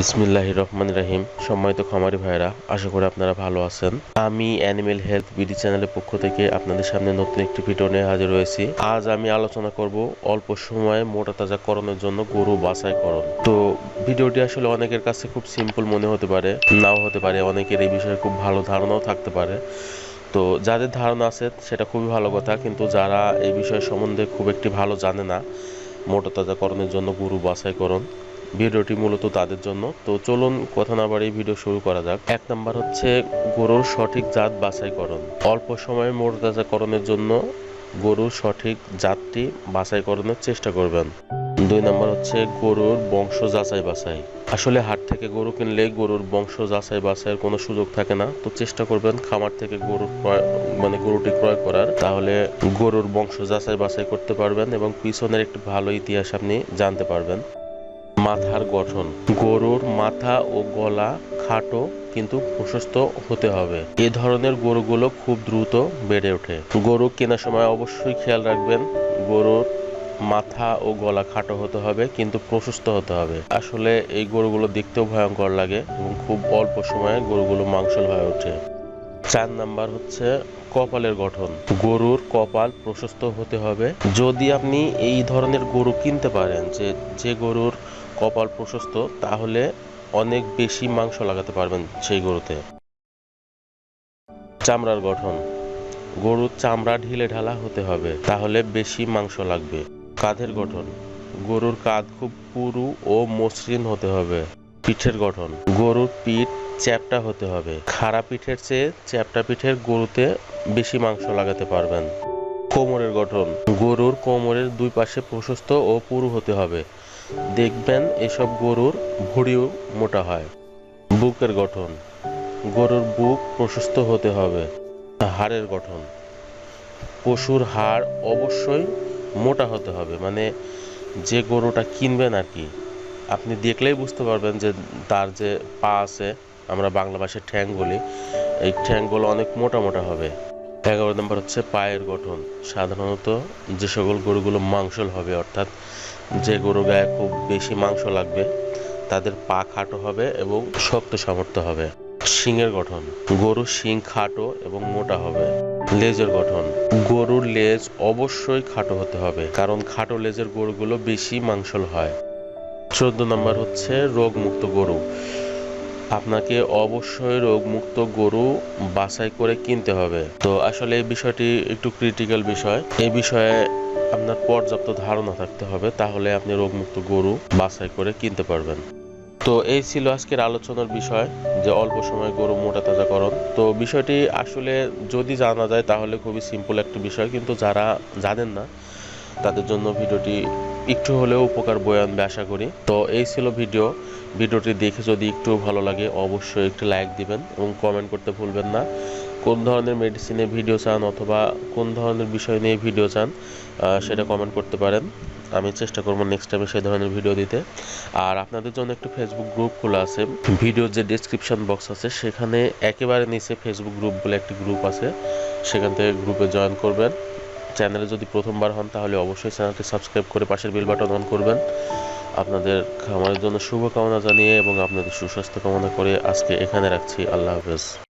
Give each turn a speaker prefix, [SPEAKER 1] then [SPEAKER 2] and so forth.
[SPEAKER 1] বিসমিল্লাহ রহমান রাহিম। সম্মানিত খামারি ভাইরা আশা করি আপনারা ভালো আছেন। আমি অ্যানিমেল হেলথ বিডি চ্যানেলের পক্ষ থেকে আপনাদের সামনে নতুন একটি ভিডিও নিয়ে হাজির হয়েছি। আজ আমি আলোচনা করব অল্প সময়ে মোটা তাজা করণের জন্য গরু বাছাইকরণ। তো ভিডিওটি আসলে অনেকের কাছে খুব সিম্পল মনে হতে পারে, নাও হতে পারে, অনেকের এই বিষয়ে খুব ভালো ধারণাও থাকতে পারে। তো যাদের ধারণা আছে, সেটা খুবই ভালো কথা, কিন্তু যারা এই বিষয় সম্বন্ধে খুব একটি ভালো জানে না মোটা তাজাকরণের জন্য গরু বাছাইকরণ ভিডিওটি মূলত তাদের জন্য। তো চলুন কথা না বাড়িয়ে ভিডিও শুরু করা যাক। এক নাম্বার হচ্ছে গরুর সঠিক জাত বাছাইকরণ। অল্প সময়ে মোটা তাজাকরণের জন্য গরুর সঠিক জাতটি বাছাইকরণের চেষ্টা করবেন। দুই নাম্বার হচ্ছে গরুর বংশ যাচাই বাছাই। আসলে হাট থেকে গরু কিনলে গরুর বংশ যাচাই বাছাইয়ের কোনো সুযোগ থাকে না। তো চেষ্টা করবেন খামার থেকে গরুর ক্রয় মানে গরুটি ক্রয় করার। তাহলে গরুর বংশ যাচাই বাছাই করতে পারবেন এবং পিছনের একটি ভালো ইতিহাস আপনি জানতে পারবেন। মাথার গঠন। গরুর মাথা ও গলা খাটো, কিন্তু প্রশস্ত হতে হবে। এ ধরনের গরুগুলো খুব দ্রুত বেড়ে ওঠে। গরু কেনার সময় অবশ্যই খেয়াল রাখবেন, গরুর মাথা ও গলা খাটো হতে হবে, কিন্তু প্রশস্ত হতে হবে। আসলে এই গরুগুলো দেখতেও ভয়ঙ্কর লাগে এবং খুব অল্প সময়ে গরুগুলো মাংসল হয়ে ওঠে। চার নাম্বার হচ্ছে কপালের গঠন। গরুর কপাল প্রশস্ত হতে হবে। যদি আপনি এই ধরনের গরু কিনতে পারেন, যে যে গরুর কপাল প্রশস্ত, তাহলে অনেক বেশি মাংস লাগাতে পারবেন সেই গরুতে। চামড়ার গঠন। গরুর চামড়া ঢিলে ঢালা হতে হবে, তাহলে বেশি মাংস লাগবে। কাঁধের গঠন। গরুর কাঁধ খুব পুরু ও মসৃণ হতে হবে। পিঠের গঠন। গরুর পিঠ চ্যাপটা হতে হবে। খাড়া পিঠের চেয়ে চ্যাপটা পিঠের গরুতে বেশি মাংস লাগাতে পারবেন। কোমরের গঠন। গরুর কোমরের দুই পাশে প্রশস্ত ও পুরু হতে হবে। দেখবেন এসব গরুর ভুঁড়িও মোটা হয়। বুকের গঠন। গরুর বুক প্রশস্ত হতে হবে। হাড়ের গঠন। পশুর হাড় অবশ্যই মোটা হতে হবে। মানে যে গরুটা কিনবেন আর কি, আপনি দেখলেই বুঝতে পারবেন যে তার যে পা আছে, আমরা বাংলা ভাষায় ঠ্যাং বলি, এই ঠ্যাংগুলো অনেক মোটা মোটা হবে। এগারো নম্বর হচ্ছে পায়ের গঠন। সাধারণত যে সকল গরুগুলো মাংসল হবে, অর্থাৎ যে গরু গায়ে খুব বেশি মাংস লাগবে, তাদের পা খাটো হবে এবং শক্ত সামর্থ্য হবে। শিংয়ের গঠন। গরুর শিং খাটো এবং মোটা হবে। লেজের গঠন। গরুর লেজ অবশ্যই খাটো হতে হবে, কারণ খাটো লেজের গরুগুলো বেশি মাংসল হয়। চোদ্দ নম্বর হচ্ছে রোগমুক্ত গরু। আপনাকে অবশ্যই রোগমুক্ত গরু বাছাই করে কিনতে হবে। তো আসলে এই বিষয়টি একটু ক্রিটিক্যাল বিষয়। এই বিষয়ে আপনার পর্যাপ্ত ধারণা থাকতে হবে, তাহলে আপনি রোগমুক্ত গরু বাছাই করে কিনতে পারবেন। তো এই ছিল আজকের আলোচনার বিষয়, যে অল্প সময় গরু মোটা তাজাকরণ। তো বিষয়টি আসলে যদি জানা যায়, তাহলে খুবই সিম্পল একটা বিষয়, কিন্তু যারা জানেন না, তাদের জন্য ভিডিওটি একটু হলেও উপকার বয়ে আনবে আশা করি। তো এই ছিল ভিডিও। ভিডিওটি দেখে যদি একটু ভালো লাগে, অবশ্যই একটু লাইক দিবেন এবং কমেন্ট করতে ভুলবেন না। কোন ধরনের মেডিসিনে ভিডিও চান অথবা কোন ধরনের বিষয় নিয়ে ভিডিও চান সেটা কমেন্ট করতে পারেন। আমি চেষ্টা করব নেক্সট টাইমে সেই ধরনের ভিডিও দিতে। আর আপনাদের জন্য একটু ফেসবুক গ্রুপ খোলা আছে। ভিডিওর যে ডিসক্রিপশন বক্স আছে, সেখানে একেবারে নিচে ফেসবুক গ্রুপ বলে একটি গ্রুপ আছে। সেখান থেকে গ্রুপে জয়েন করবেন। চ্যানেলে যদি প্রথমবার হন, তাহলে অবশ্যই চ্যানেলটি সাবস্ক্রাইব করে পাশের বেল বাটন অন করবেন। আপনাদের খামারের জন্য শুভকামনা জানিয়ে এবং আপনাদের সুস্বাস্থ্য কামনা করে আজকে এখানে রাখছি। আল্লাহ হাফেজ।